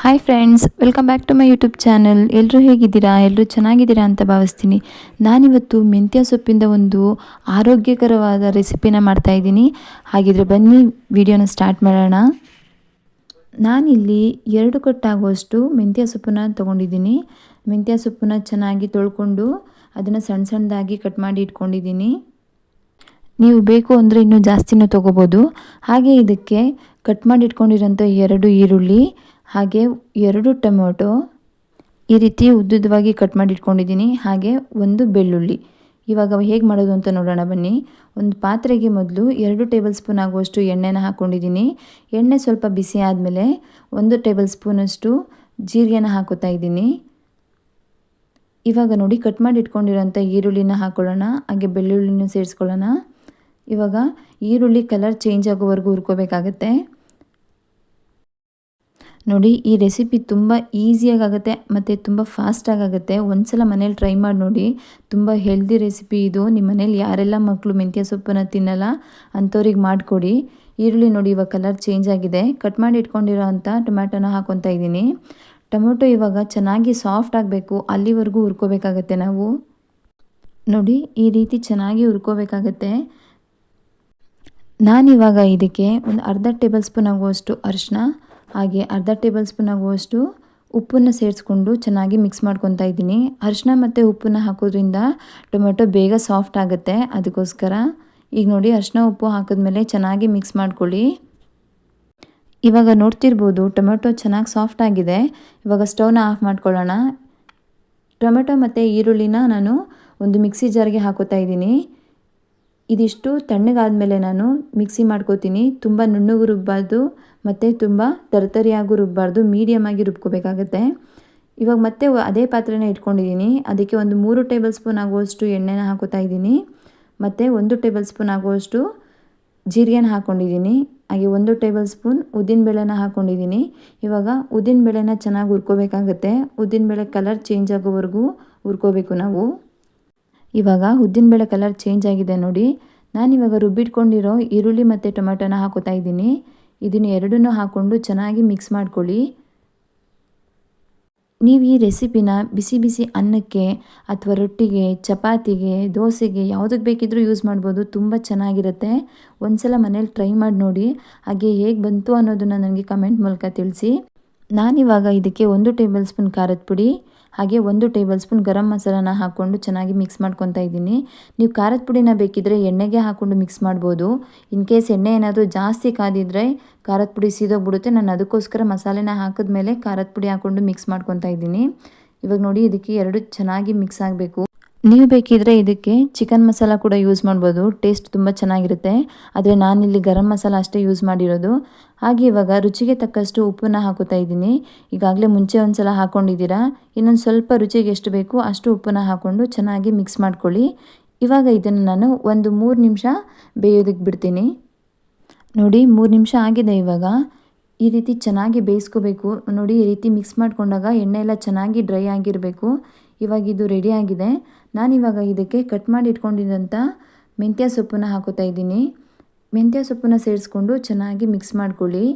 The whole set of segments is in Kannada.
Hi friends welcome back to my YouTube channel ಎಲ್ಲರೂ ಹೇಗಿದ್ದೀರಾ? ಎಲ್ಲರೂ ಚೆನ್ನಾಗಿದ್ದೀರಾ ಅಂತ ಭಾವಿಸ್ತೀನಿ. ನಾನಿವತ್ತು ಮೆಂತ್ಯ ಸೊಪ್ಪಿಂದ ಒಂದು ಆರೋಗ್ಯಕರವಾದ ರೆಸಿಪಿನ ಮಾಡ್ತಾಯಿದ್ದೀನಿ ಹಾಗಿದ್ರೆ ಬನ್ನಿ, ವಿಡಿಯೋನ ಸ್ಟಾರ್ಟ್ ಮಾಡೋಣ. ನಾನಿಲ್ಲಿ ಎರಡು ಕಟ್ಟಾಗುವಷ್ಟು ಮೆಂತ್ಯ ಸೊಪ್ಪನ್ನ ತೊಗೊಂಡಿದ್ದೀನಿ. ಮೆಂತ್ಯ ಸೊಪ್ಪನ್ನ ಚೆನ್ನಾಗಿ ತೊಳ್ಕೊಂಡು ಅದನ್ನು ಸಣ್ಣ ಸಣ್ಣದಾಗಿ ಕಟ್ ಮಾಡಿ ಇಟ್ಕೊಂಡಿದ್ದೀನಿ. ನೀವು ಬೇಕು ಅಂದರೆ ಇನ್ನೂ ಜಾಸ್ತಿನೂ ತೊಗೋಬೋದು. ಹಾಗೆ ಇದಕ್ಕೆ ಕಟ್ ಮಾಡಿ ಇಟ್ಕೊಂಡಿರೋಂಥ ಎರಡು ಈರುಳ್ಳಿ ಹಾಗೆ ಎರಡು ಟೊಮೊಟೊ ಈ ರೀತಿ ಉದ್ದುದ್ದವಾಗಿ ಕಟ್ ಮಾಡಿ ಇಟ್ಕೊಂಡಿದ್ದೀನಿ. ಹಾಗೆ ಒಂದು ಬೆಳ್ಳುಳ್ಳಿ. ಇವಾಗ ಹೇಗೆ ಮಾಡೋದು ಅಂತ ನೋಡೋಣ ಬನ್ನಿ. ಒಂದು ಪಾತ್ರೆಗೆ ಮೊದಲು ಎರಡು ಟೇಬಲ್ ಸ್ಪೂನ್ ಆಗುವಷ್ಟು ಎಣ್ಣೆನ ಹಾಕ್ಕೊಂಡಿದ್ದೀನಿ ಎಣ್ಣೆ ಸ್ವಲ್ಪ ಬಿಸಿ ಆದಮೇಲೆ ಒಂದು ಟೇಬಲ್ ಸ್ಪೂನಷ್ಟು ಜೀರಿಗೆನ ಹಾಕೋತಾ ಇದ್ದೀನಿ. ಇವಾಗ ನೋಡಿ ಕಟ್ ಮಾಡಿ ಇಟ್ಕೊಂಡಿರೋಂಥ ಈರುಳ್ಳಿನ ಹಾಕ್ಕೊಳ್ಳೋಣ ಹಾಗೆ ಬೆಳ್ಳುಳ್ಳಿನೂ ಸೇರಿಸ್ಕೊಳ್ಳೋಣ. ಇವಾಗ ಈರುಳ್ಳಿ ಕಲರ್ ಚೇಂಜ್ ಆಗೋವರೆಗೂ ಹುರ್ಕೋಬೇಕಾಗತ್ತೆ. ನೋಡಿ, ಈ ರೆಸಿಪಿ ತುಂಬ ಈಸಿಯಾಗುತ್ತೆ ಮತ್ತು ತುಂಬ ಫಾಸ್ಟಾಗಿ ಆಗುತ್ತೆ ಒಂದ್ಸಲ ಮನೇಲಿ ಟ್ರೈ ಮಾಡಿ ನೋಡಿ. ತುಂಬ ಹೆಲ್ದಿ ರೆಸಿಪಿ ಇದು. ನಿಮ್ಮ ಮನೇಲಿ ಯಾರೆಲ್ಲ ಮಕ್ಕಳು ಮೆಂತ್ಯ ಸೊಪ್ಪನ್ನು ತಿನ್ನಲ್ಲ, ಅಂಥವ್ರಿಗೆ ಮಾಡಿಕೊಡಿ. ಈರುಳ್ಳಿ ನೋಡಿ, ಇವಾಗ ಕಲರ್ ಚೇಂಜ್ ಆಗಿದೆ. ಕಟ್ ಮಾಡಿ ಇಟ್ಕೊಂಡಿರೋ ಅಂಥ ಟೊಮ್ಯಾಟೊನ ಹಾಕೊತಾ ಇದ್ದೀನಿ. ಟೊಮೊಟೊ ಇವಾಗ ಚೆನ್ನಾಗಿ ಸಾಫ್ಟ್ ಆಗಬೇಕು. ಅಲ್ಲಿವರೆಗೂ ಹುರ್ಕೋಬೇಕಾಗತ್ತೆ ನಾವು. ನೋಡಿ, ಈ ರೀತಿ ಚೆನ್ನಾಗಿ ಹುರ್ಕೋಬೇಕಾಗತ್ತೆ. ನಾನಿವಾಗ ಇದಕ್ಕೆ ಒಂದು ಅರ್ಧ ಟೇಬಲ್ ಸ್ಪೂನ್ ಆಗುವಷ್ಟು ಅರಿಶಿನ ಹಾಗೆ ಅರ್ಧ ಟೇಬಲ್ ಸ್ಪೂನ್ ಆಗುವಷ್ಟು ಉಪ್ಪನ್ನು ಸೇರಿಸ್ಕೊಂಡು ಚೆನ್ನಾಗಿ ಮಿಕ್ಸ್ ಮಾಡ್ಕೊತಾ ಇದ್ದೀನಿ. ಅರಿಶಿನ ಮತ್ತು ಉಪ್ಪನ್ನು ಹಾಕೋದ್ರಿಂದ ಟೊಮೆಟೊ ಬೇಗ ಸಾಫ್ಟ್ ಆಗುತ್ತೆ. ಅದಕ್ಕೋಸ್ಕರ ಈಗ ನೋಡಿ ಅರಿಶಿನ ಉಪ್ಪು ಹಾಕಿದ್ಮೇಲೆ ಚೆನ್ನಾಗಿ ಮಿಕ್ಸ್ ಮಾಡ್ಕೊಳ್ಳಿ. ಇವಾಗ ನೋಡ್ತಿರ್ಬೋದು ಟೊಮೆಟೊ ಚೆನ್ನಾಗಿ ಸಾಫ್ಟ್ ಆಗಿದೆ. ಇವಾಗ ಸ್ಟವ್ನ ಆಫ್ ಮಾಡ್ಕೊಳ್ಳೋಣ. ಟೊಮೆಟೊ ಮತ್ತು ಈರುಳ್ಳಿನ ನಾನು ಒಂದು ಮಿಕ್ಸಿ ಜಾರ್ಗೆ ಹಾಕೋತಾ ಇದ್ದೀನಿ. ಇದಿಷ್ಟು ತಣ್ಣಗಾದಮೇಲೆ ನಾನು ಮಿಕ್ಸಿ ಮಾಡ್ಕೋತೀನಿ. ತುಂಬ ನುಣ್ಣಗೆ ರುಬ್ಬಾರ್ದು ಮತ್ತು ತುಂಬ ತರತರಿಯಾಗೂ ರುಬ್ಬಾರ್ದು ಮೀಡಿಯಮಾಗಿ ರುಬ್ಕೋಬೇಕಾಗತ್ತೆ. ಇವಾಗ ಮತ್ತೆ ಅದೇ ಪಾತ್ರೆನ ಇಟ್ಕೊಂಡಿದ್ದೀನಿ ಅದಕ್ಕೆ ಒಂದು ಮೂರು ಟೇಬಲ್ ಸ್ಪೂನ್ ಆಗುವಷ್ಟು ಎಣ್ಣೆನ ಹಾಕೋತಾ ಇದ್ದೀನಿ. ಮತ್ತು ಒಂದು ಟೇಬಲ್ ಸ್ಪೂನ್ ಆಗುವಷ್ಟು ಜೀರಿಗೆನ ಹಾಕ್ಕೊಂಡಿದ್ದೀನಿ ಹಾಗೆ ಒಂದು ಟೇಬಲ್ ಸ್ಪೂನ್ ಉದ್ದಿನಬೇಳೆನ ಹಾಕ್ಕೊಂಡಿದ್ದೀನಿ ಇವಾಗ ಉದ್ದಿನಬೇಳೆನ ಚೆನ್ನಾಗಿ ಹುರ್ಕೋಬೇಕಾಗತ್ತೆ. ಉದ್ದಿನಬೇಳೆ ಕಲರ್ ಚೇಂಜ್ ಆಗೋವರೆಗೂ ಹುರ್ಕೋಬೇಕು ನಾವು. ಇವಾಗ ಉದ್ದಿನಬೇಳೆ ಕಲರ್ ಚೇಂಜ್ ಆಗಿದೆ ನೋಡಿ. ನಾನಿವಾಗ ರುಬ್ಬಿಟ್ಕೊಂಡಿರೋ ಈರುಳ್ಳಿ ಮತ್ತು ಟೊಮೆಟೊನ ಹಾಕೋತಾ ಇದ್ದೀನಿ. ಇದನ್ನು ಎರಡನ್ನೂ ಹಾಕ್ಕೊಂಡು ಚೆನ್ನಾಗಿ ಮಿಕ್ಸ್ ಮಾಡ್ಕೊಳ್ಳಿ. ನೀವು ಈ ರೆಸಿಪಿನ ಬಿಸಿ ಬಿಸಿ ಅನ್ನಕ್ಕೆ ಅಥವಾ ರೊಟ್ಟಿಗೆ, ಚಪಾತಿಗೆ, ದೋಸೆಗೆ ಯಾವುದಕ್ಕೆ ಬೇಕಿದ್ದರೂ ಯೂಸ್ ಮಾಡ್ಬೋದು. ತುಂಬ ಚೆನ್ನಾಗಿರುತ್ತೆ. ಒಂದು ಸಲ ಮನೇಲಿ ಟ್ರೈ ಮಾಡಿ ನೋಡಿ. ಹಾಗೆ ಹೇಗೆ ಬಂತು ಅನ್ನೋದನ್ನು ನನಗೆ ಕಮೆಂಟ್ ಮೂಲಕ ತಿಳಿಸಿ. ನಾನಿವಾಗ ಇದಕ್ಕೆ ಒಂದು ಟೇಬಲ್ ಸ್ಪೂನ್ ಖಾರದ ಪುಡಿ ಹಾಗೆ ಒಂದು ಟೇಬಲ್ ಸ್ಪೂನ್ ಗರಂ ಮಸಾಲಾನ ಹಾಕ್ಕೊಂಡು ಚೆನ್ನಾಗಿ ಮಿಕ್ಸ್ ಮಾಡ್ಕೊತಾ ಇದ್ದೀನಿ. ನೀವು ಖಾರದ ಪುಡಿನ ಬೇಕಿದ್ರೆ ಎಣ್ಣೆಗೆ ಹಾಕ್ಕೊಂಡು ಮಿಕ್ಸ್ ಮಾಡ್ಬೋದು. ಇನ್ ಕೇಸ್ ಎಣ್ಣೆ ಏನಾದರೂ ಜಾಸ್ತಿ ಕಾದಿದ್ರೆ ಖಾರದ ಪುಡಿ ಸೀದೋಗ್ಬಿಡುತ್ತೆ. ನಾನು ಅದಕ್ಕೋಸ್ಕರ ಮಸಾಲೆನ ಹಾಕಿದ್ಮೇಲೆ ಖಾರದ ಪುಡಿ ಹಾಕ್ಕೊಂಡು ಮಿಕ್ಸ್ ಮಾಡ್ಕೊತಾ ಇದ್ದೀನಿ. ಇವಾಗ ನೋಡಿ, ಇದಕ್ಕೆ ಎರಡು ಚೆನ್ನಾಗಿ ಮಿಕ್ಸ್ ಆಗಬೇಕು. ನೀವು ಬೇಕಿದ್ರೆ ಇದಕ್ಕೆ ಚಿಕನ್ ಮಸಾಲ ಕೂಡ ಯೂಸ್ ಮಾಡ್ಬೋದು. ಟೇಸ್ಟ್ ತುಂಬ ಚೆನ್ನಾಗಿರುತ್ತೆ. ಆದರೆ ನಾನಿಲ್ಲಿ ಗರಂ ಮಸಾಲ ಅಷ್ಟೇ ಯೂಸ್ ಮಾಡಿರೋದು. ಹಾಗೆ ಇವಾಗ ರುಚಿಗೆ ತಕ್ಕಷ್ಟು ಉಪ್ಪನ್ನು ಹಾಕೋತಾ ಇದ್ದೀನಿ. ಈಗಾಗಲೇ ಮುಂಚೆ ಒಂದು ಸಲ ಹಾಕ್ಕೊಂಡಿದ್ದೀರಾ ಇನ್ನೊಂದು ಸ್ವಲ್ಪ ರುಚಿಗೆ ಎಷ್ಟು ಬೇಕು ಅಷ್ಟು ಉಪ್ಪನ್ನು ಹಾಕ್ಕೊಂಡು ಚೆನ್ನಾಗಿ ಮಿಕ್ಸ್ ಮಾಡ್ಕೊಳ್ಳಿ. ಇವಾಗ ಇದನ್ನು ನಾನು ಒಂದು ಮೂರು ನಿಮಿಷ ಬೇಯೋದಕ್ಕೆ ಬಿಡ್ತೀನಿ. ನೋಡಿ, ಮೂರು ನಿಮಿಷ ಆಗಿದೆ ಇವಾಗ. ಈ ರೀತಿ ಚೆನ್ನಾಗಿ ಬೇಯಿಸ್ಕೋಬೇಕು. ನೋಡಿ, ಈ ರೀತಿ ಮಿಕ್ಸ್ ಮಾಡಿಕೊಂಡಾಗ ಎಣ್ಣೆ ಎಲ್ಲ ಚೆನ್ನಾಗಿ ಡ್ರೈ ಆಗಿರಬೇಕು. ಇವಾಗ ಇದು ರೆಡಿಯಾಗಿದೆ ನಾನಿವಾಗ ಇದಕ್ಕೆ ಕಟ್ ಮಾಡಿ ಇಟ್ಕೊಂಡಿದ್ದಂಥ ಮೆಂತ್ಯ ಸೊಪ್ಪನ್ನು ಹಾಕೋತಾ ಇದ್ದೀನಿ. ಮೆಂತ್ಯ ಸೊಪ್ಪನ್ನು ಸೇರಿಸ್ಕೊಂಡು ಚೆನ್ನಾಗಿ ಮಿಕ್ಸ್ ಮಾಡ್ಕೊಳ್ಳಿ.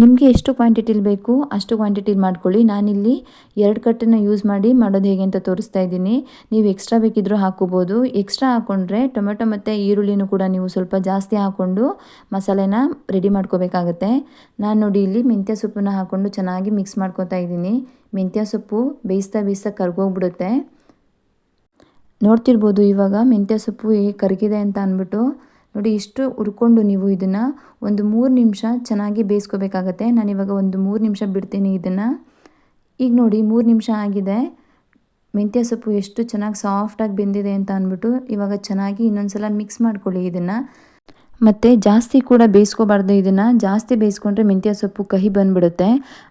ನಿಮಗೆ ಎಷ್ಟು ಕ್ವಾಂಟಿಟಿಲಿ ಬೇಕು ಅಷ್ಟು ಕ್ವಾಂಟಿಟಿಲಿ ಮಾಡ್ಕೊಳ್ಳಿ. ನಾನಿಲ್ಲಿ ಎರಡು ಕಟ್ಟನ್ನು ಯೂಸ್ ಮಾಡಿ ಮಾಡೋದು ಹೇಗೆ ಅಂತ ತೋರಿಸ್ತಾ ಇದ್ದೀನಿ. ನೀವು ಎಕ್ಸ್ಟ್ರಾ ಬೇಕಿದ್ದರೂ ಹಾಕೋಬೋದು ಎಕ್ಸ್ಟ್ರಾ ಹಾಕ್ಕೊಂಡ್ರೆ ಟೊಮೆಟೊ ಮತ್ತು ಈರುಳ್ಳಿನೂ ಕೂಡ ನೀವು ಸ್ವಲ್ಪ ಜಾಸ್ತಿ ಹಾಕ್ಕೊಂಡು ಮಸಾಲೆನ ರೆಡಿ ಮಾಡ್ಕೋಬೇಕಾಗತ್ತೆ. ನಾನು ನೋಡಿ ಇಲ್ಲಿ ಮೆಂತ್ಯ ಸೊಪ್ಪನ್ನು ಹಾಕ್ಕೊಂಡು ಚೆನ್ನಾಗಿ ಮಿಕ್ಸ್ ಮಾಡ್ಕೊತಾ ಇದ್ದೀನಿ. ಮೆಂತ್ಯ ಸೊಪ್ಪು ಬೇಯಿಸ್ತಾ ಬೇಯಿಸ್ತಾ ಕರ್ಗೋಗ್ಬಿಡುತ್ತೆ. ನೋಡ್ತಿರ್ಬೋದು ಇವಾಗ ಮೆಂತ್ಯ ಸೊಪ್ಪು ಹೇಗೆ ಕರಗಿದೆ ಅಂತ ಅಂದ್ಬಿಟ್ಟು ನೋಡಿ, ಇಷ್ಟು ಹುರ್ಕೊಂಡು ನೀವು ಇದನ್ನು ಒಂದು ಮೂರು ನಿಮಿಷ ಚೆನ್ನಾಗಿ ಬೇಯಿಸ್ಕೋಬೇಕಾಗತ್ತೆ. ನಾನಿವಾಗ ಒಂದು ಮೂರು ನಿಮಿಷ ಬಿಡ್ತೀನಿ ಇದನ್ನು. ಈಗ ನೋಡಿ, ಮೂರು ನಿಮಿಷ ಆಗಿದೆ. ಮೆಂತ್ಯ ಸೊಪ್ಪು ಎಷ್ಟು ಚೆನ್ನಾಗಿ ಸಾಫ್ಟಾಗಿ ಬೆಂದಿದೆ ಅಂತ ಅಂದ್ಬಿಟ್ಟು ಇವಾಗ ಚೆನ್ನಾಗಿ ಇನ್ನೊಂದು ಸಲ ಮಿಕ್ಸ್ ಮಾಡ್ಕೊಳ್ಳಿ ಇದನ್ನು. ಮತ್ತು ಜಾಸ್ತಿ ಕೂಡ ಬೇಯಿಸ್ಕೋಬಾರ್ದು. ಇದನ್ನು ಜಾಸ್ತಿ ಬೇಯಿಸ್ಕೊಂಡ್ರೆ ಮೆಂತ್ಯ ಸೊಪ್ಪು ಕಹಿ ಬಂದುಬಿಡುತ್ತೆ.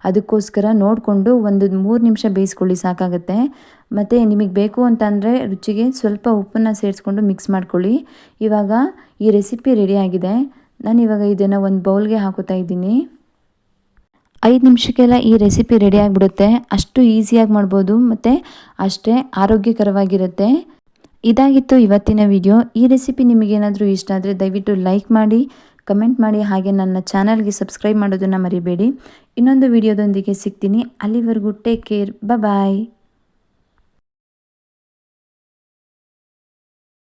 ಅದಕ್ಕೋಸ್ಕರ ನೋಡಿಕೊಂಡು ಒಂದು ಮೂರು ನಿಮಿಷ ಬೇಯಿಸ್ಕೊಳ್ಳಿ, ಸಾಕಾಗುತ್ತೆ. ಮತ್ತು ನಿಮಗೆ ಬೇಕು ಅಂತಂದರೆ ರುಚಿಗೆ ಸ್ವಲ್ಪ ಉಪ್ಪನ್ನು ಸೇರಿಸ್ಕೊಂಡು ಮಿಕ್ಸ್ ಮಾಡ್ಕೊಳ್ಳಿ. ಇವಾಗ ಈ ರೆಸಿಪಿ ರೆಡಿಯಾಗಿದೆ ನಾನು ಇವಾಗ ಇದನ್ನು ಒಂದು ಬೌಲ್ಗೆ ಹಾಕೋತಾ ಇದ್ದೀನಿ. ಐದು ನಿಮಿಷಕ್ಕೆಲ್ಲ ಈ ರೆಸಿಪಿ ರೆಡಿ ಆಗಿಬಿಡುತ್ತೆ. ಅಷ್ಟು ಈಸಿಯಾಗಿ ಮಾಡ್ಬೋದು. ಮತ್ತು ಅಷ್ಟೇ ಆರೋಗ್ಯಕರವಾಗಿರುತ್ತೆ. ಇದಾಗಿತ್ತು ಇವತ್ತಿನ ವಿಡಿಯೋ. ಈ ರೆಸಿಪಿ ನಿಮಗೇನಾದರೂ ಇಷ್ಟ ಆದರೆ ದಯವಿಟ್ಟು ಲೈಕ್ ಮಾಡಿ, ಕಮೆಂಟ್ ಮಾಡಿ, ಹಾಗೆ ನನ್ನ ಚಾನಲ್ಗೆ ಸಬ್ಸ್ಕ್ರೈಬ್ ಮಾಡೋದನ್ನು ಮರಿಬೇಡಿ. ಇನ್ನೊಂದು ವಿಡಿಯೋದೊಂದಿಗೆ ಸಿಗ್ತೀನಿ. ಅಲ್ಲಿವರೆಗೂ ಟೇಕ್ ಕೇರ್. ಬಾಯ್